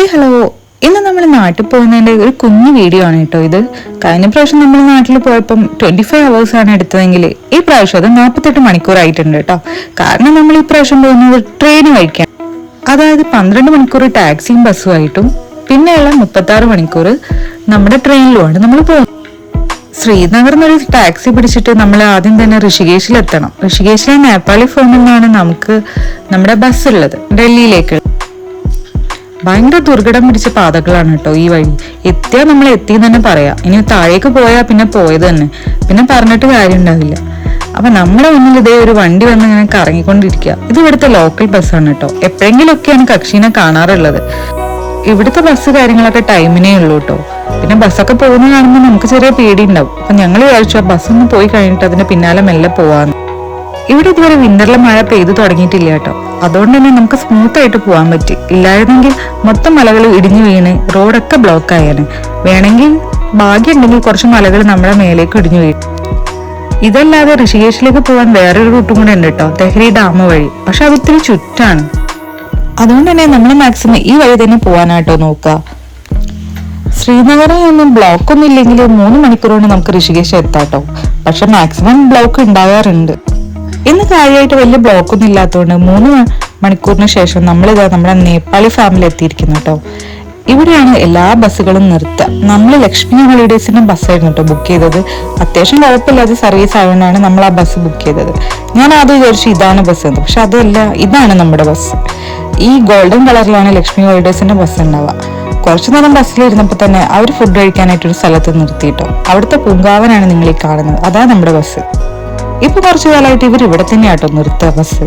Hi hello ഇന്ന് നമ്മൾ നാട്ടിൽ പോകുന്നതിന്റെ ഒരു കുഞ്ഞു വീഡിയോ ആണ് കേട്ടോ ഇത്. കഴിഞ്ഞ പ്രാവശ്യം നമ്മൾ നാട്ടിൽ പോയപ്പം ട്വന്റി ഫൈവ് അവേഴ്സ് ആണ് എടുത്തതെങ്കിൽ ഈ പ്രാവശ്യം അത് നാൽപ്പത്തെട്ട് മണിക്കൂറായിട്ടുണ്ട് കേട്ടോ. കാരണം നമ്മൾ ഈ പ്രാവശ്യം പോകുന്നത് ട്രെയിൻ വഴിക്കാൻ അതായത് പന്ത്രണ്ട് മണിക്കൂർ ടാക്സിയും ബസ്സുമായിട്ടും പിന്നെയുള്ള മുപ്പത്താറ് മണിക്കൂർ നമ്മുടെ ട്രെയിനിലുമാണ് നമ്മൾ പോകുന്നത്. ശ്രീനഗറിൽ നിന്ന് ഒരു ടാക്സി പിടിച്ചിട്ട് നമ്മൾ ആദ്യം തന്നെ ഋഷികേശിൽ എത്തണം ഋഷികേശിലെ നേപ്പാളി ഫോമിൽ നിന്നാണ് നമുക്ക് നമ്മുടെ ബസ് ഉള്ളത് ഡൽഹിയിലേക്ക്. ഭയങ്കര ദുർഘടം പിടിച്ച പാതകളാണ് കേട്ടോ ഈ വഴി. എത്തിയാൽ നമ്മൾ എത്തി തന്നെ പറയാം. ഇനി താഴേക്ക് പോയാൽ പിന്നെ പോയത് തന്നെ. പിന്നെ പറഞ്ഞിട്ട് കാര്യം ഉണ്ടാവില്ല അപ്പൊ നമ്മുടെ മുന്നിൽ ഇതേ ഒരു വണ്ടി വന്ന് ഇങ്ങനെ കറങ്ങിക്കൊണ്ടിരിക്കുക. ഇത് ഇവിടുത്തെ ലോക്കൽ ബസ്സാണ് കേട്ടോ. എപ്പോഴെങ്കിലൊക്കെയാണ് കക്ഷീനെ കാണാറുള്ളത്. ഇവിടുത്തെ ബസ് കാര്യങ്ങളൊക്കെ ടൈമിനേ ഉള്ളൂ കേട്ടോ. പിന്നെ ബസ്സൊക്കെ പോകുന്ന കാണുമ്പോൾ നമുക്ക് ചെറിയ പേടി ഉണ്ടാവും. അപ്പൊ ഞങ്ങൾ വിചാരിച്ചു ആ ബസ് ഒന്ന് പോയി കഴിഞ്ഞിട്ട് അതിന്റെ പിന്നാലെ മെല്ലെ പോവാന്ന്. ഇവിടെ ഇതുവരെ വിന്ററിലെ മഴ പെയ്തു തുടങ്ങിയിട്ടില്ല കേട്ടോ. അതുകൊണ്ട് തന്നെ നമുക്ക് സ്മൂത്ത് ആയിട്ട് പോകാൻ പറ്റി. ഇല്ലായിരുന്നെങ്കിൽ മൊത്തം മലകൾ ഇടിഞ്ഞു വീണ് റോഡൊക്കെ ബ്ലോക്ക് ആയേനെ. വേണമെങ്കിൽ ഭാഗ്യമുണ്ടെങ്കിൽ കുറച്ച് മലകൾ നമ്മുടെ മേലേക്ക് ഇടിഞ്ഞു വീഴും. ഇതല്ലാതെ ഋഷികേശിലേക്ക് പോകാൻ വേറൊരു റൂട്ടും കൂടെ ഉണ്ട് കേട്ടോ തെഹ്രി ഡാം വഴി. പക്ഷെ അത് ഒത്തിരി ചുറ്റാണ്. അതുകൊണ്ട് തന്നെ നമ്മൾ മാക്സിമം ഈ വഴി തന്നെ പോകാനാട്ടോ നോക്കുക. ശ്രീനഗറിൽ നിന്നും ബ്ലോക്ക് ഒന്നും ഇല്ലെങ്കിൽ മൂന്ന് മണിക്കൂർ കൊണ്ട് നമുക്ക് ഋഷികേശ് എത്താട്ടോ. പക്ഷെ മാക്സിമം ബ്ലോക്ക് ഉണ്ടാകാറുണ്ട് ഇന്ന് കാര്യമായിട്ട് വലിയ ബ്ലോക്ക് ഒന്നും ഇല്ലാത്തതുകൊണ്ട് മൂന്ന് മണിക്കൂറിന് ശേഷം നമ്മളിതാ നമ്മുടെ നേപ്പാളി ഫാമിലി എത്തിയിരിക്കുന്നു കേട്ടോ ഇവിടെയാണ് എല്ലാ ബസ്സുകളും നിർത്തുക. നമ്മൾ ലക്ഷ്മി ഹോളിഡേസിന്റെ ബസ്സായിരുന്നു കേട്ടോ ബുക്ക് ചെയ്തത്. അത്യാവശ്യം കുഴപ്പമില്ലാത്ത സർവീസ് ആയതുകൊണ്ടാണ് നമ്മൾ ആ ബസ് ബുക്ക് ചെയ്തത്. ഞാൻ ആദ്യം വിചാരിച്ചു ഇതാണ് ബസ് എന്ന്. പക്ഷെ അതല്ല ഇതാണ് നമ്മുടെ ബസ് ഈ ഗോൾഡൻ കളറിലാണ് ലക്ഷ്മി ഹോളിഡേസിന്റെ ബസ് ഉണ്ടാവുക. കുറച്ചു നേരം ബസ്സിലിരുന്നപ്പോൾ തന്നെ അവർ ഫുഡ് കഴിക്കാനായിട്ട് ഒരു സ്ഥലത്ത് നിർത്തിയിട്ടോ അവിടുത്തെ പൂങ്കാവനാണ് നിങ്ങൾ ഈ കാണുന്നത്. അതാണ് നമ്മുടെ ബസ് ഇപ്പൊ കുറച്ചു കാലമായിട്ട് ഇവർ ഇവിടെ തന്നെയാട്ടോ നിർത്തുക ബസ്.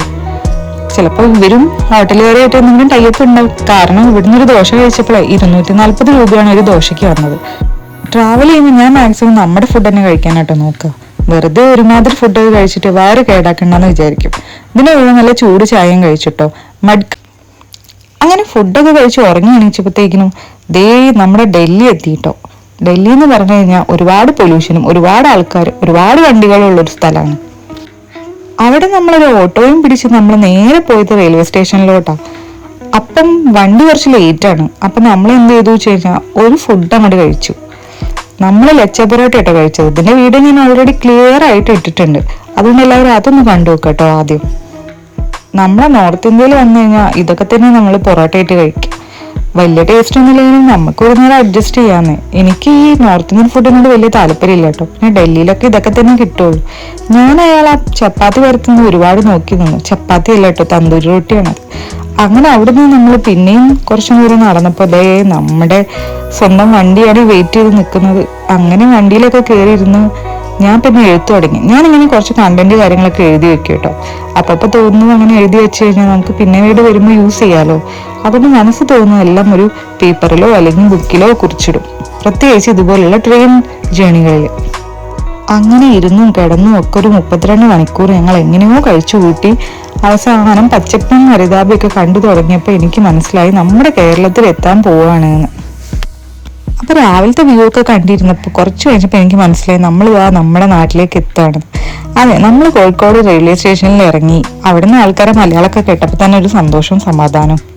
ചിലപ്പോൾ ഇവരും ഹോട്ടലുകാരായിട്ട് എന്തെങ്കിലും ടൈപ്പ് ഉണ്ടാവും. കാരണം ഇവിടുന്ന് ഒരു ദോശ കഴിച്ചപ്പോൾ ഇരുന്നൂറ്റി നാല്പത് രൂപയാണ് ഒരു ദോശയ്ക്ക് വന്നത്. ട്രാവൽ ചെയ്യുമ്പോൾ ഞാൻ മാക്സിമം നമ്മുടെ ഫുഡ് തന്നെ കഴിക്കാനായിട്ട് നോക്കുക വെറുതെ ഒരുമാതിരി ഫുഡ് കഴിച്ചിട്ട് വയറ് കേടാക്കണ്ടെന്ന് വിചാരിക്കും. ഇതിന് കൂടെ നല്ല ചൂട് ചായയും കഴിച്ചിട്ടോ. മഡ് അങ്ങനെ ഫുഡൊക്കെ കഴിച്ച് ഉറങ്ങി എണീച്ചപ്പോഴത്തേക്കിനും ദേ നമ്മുടെ ഡൽഹി എത്തിയിട്ടോ ഡൽഹി എന്ന് പറഞ്ഞു കഴിഞ്ഞാൽ ഒരുപാട് പൊല്യൂഷനും ഒരുപാട് ആൾക്കാർ ഒരുപാട് വണ്ടികളും ഉള്ളൊരു സ്ഥലമാണ് അവിടെ നമ്മളൊരു ഓട്ടോയും പിടിച്ച് നമ്മൾ നേരെ പോയത് റെയിൽവേ സ്റ്റേഷനിലോട്ടാ അപ്പം വണ്ടി കുറച്ച് ലേറ്റ് ആണ്. അപ്പൊ നമ്മൾ എന്ത് ചെയ്തു വെച്ച് കഴിഞ്ഞാൽ ഒരു ഫുഡ് അങ്ങോട്ട് കഴിച്ചു. നമ്മൾ ലച്ച പൊറോട്ട കേട്ടോ കഴിച്ചത്. ഇതിന്റെ വീഡിയോ ഞാൻ ഓൾറെഡി ക്ലിയർ ആയിട്ട് ഇട്ടിട്ടുണ്ട്. അതുകൊണ്ട് എല്ലാവരും അതൊന്ന് കണ്ടു നോക്കട്ടോ ആദ്യം. നമ്മളെ നോർത്ത് ഇന്ത്യയിൽ വന്നു കഴിഞ്ഞാൽ ഇതൊക്കെ തന്നെ നമ്മൾ പൊറോട്ട ആയിട്ട് കഴിക്കും. വലിയ ടേസ്റ്റ് ഒന്നും ഇല്ലെങ്കിലും നമുക്ക് ഒരു നേരം അഡ്ജസ്റ്റ് ചെയ്യാന്ന്. എനിക്ക് ഈ നോർത്ത് ഇന്ത്യൻ ഫുഡിനോട് വലിയ താല്പര്യമില്ല കേട്ടോ. പിന്നെ ഡൽഹിയിലൊക്കെ ഇതൊക്കെ തന്നെ കിട്ടുള്ളൂ. ഞാൻ അയാൾ ആ ചപ്പാത്തി പരത്തുന്ന ഒരുപാട് നോക്കി നിന്നു. ചപ്പാത്തി അല്ല കേട്ടോ തന്തൂരി റൊട്ടിയാണത് അങ്ങനെ അവിടെ നിന്ന് നമ്മൾ പിന്നെയും കുറച്ചും ദൂരം നടന്നപ്പോൾ അതേ നമ്മുടെ സ്വന്തം വണ്ടിയാണ് വെയിറ്റ് ചെയ്ത് നിൽക്കുന്നത്. അങ്ങനെ വണ്ടിയിലൊക്കെ കയറിയിരുന്ന് ഞാൻ പിന്നെ എഴുത്തു തുടങ്ങി. ഞാൻ ഇങ്ങനെ കുറച്ച് കണ്ടന്റ് കാര്യങ്ങളൊക്കെ എഴുതി വെക്കും കേട്ടോ അപ്പൊ തോന്നുന്നു അങ്ങനെ എഴുതി വെച്ച് കഴിഞ്ഞാൽ നമുക്ക് പിന്നെ വീട് വരുമ്പോൾ യൂസ് ചെയ്യാലോ. അതുകൊണ്ട് മനസ്സ് തോന്നുന്നതെല്ലാം ഒരു പേപ്പറിലോ അല്ലെങ്കിൽ ബുക്കിലോ കുറിച്ചിടും. പ്രത്യേകിച്ച് ഇതുപോലുള്ള ട്രെയിൻ ജേണികളിൽ അങ്ങനെ ഇരുന്നും കിടന്നും ഒക്കെ ഒരു മുപ്പത്തിരണ്ട് മണിക്കൂർ ഞങ്ങൾ എങ്ങനെയോ കഴിച്ചു കൂട്ടി. അവസാനം പച്ചപ്പും ഹരിതാപയൊക്കെ കണ്ടു തുടങ്ങിയപ്പോൾ എനിക്ക് മനസ്സിലായി നമ്മുടെ കേരളത്തിൽ എത്താൻ പോവാണ് എന്ന്. അപ്പൊ രാവിലത്തെ വ്യൂ ഒക്കെ കണ്ടിരുന്നപ്പോൾ കുറച്ച് കഴിഞ്ഞപ്പോൾ എനിക്ക് മനസ്സിലായി നമ്മൾ ആ നമ്മുടെ നാട്ടിലേക്ക് എത്താണ്. അതെ നമ്മൾ കോഴിക്കോട് റെയിൽവേ സ്റ്റേഷനിൽ ഇറങ്ങി. അവിടുന്ന് ആൾക്കാരെ മലയാളമൊക്കെ കേട്ടപ്പോൾ തന്നെ ഒരു സന്തോഷവും സമാധാനവും.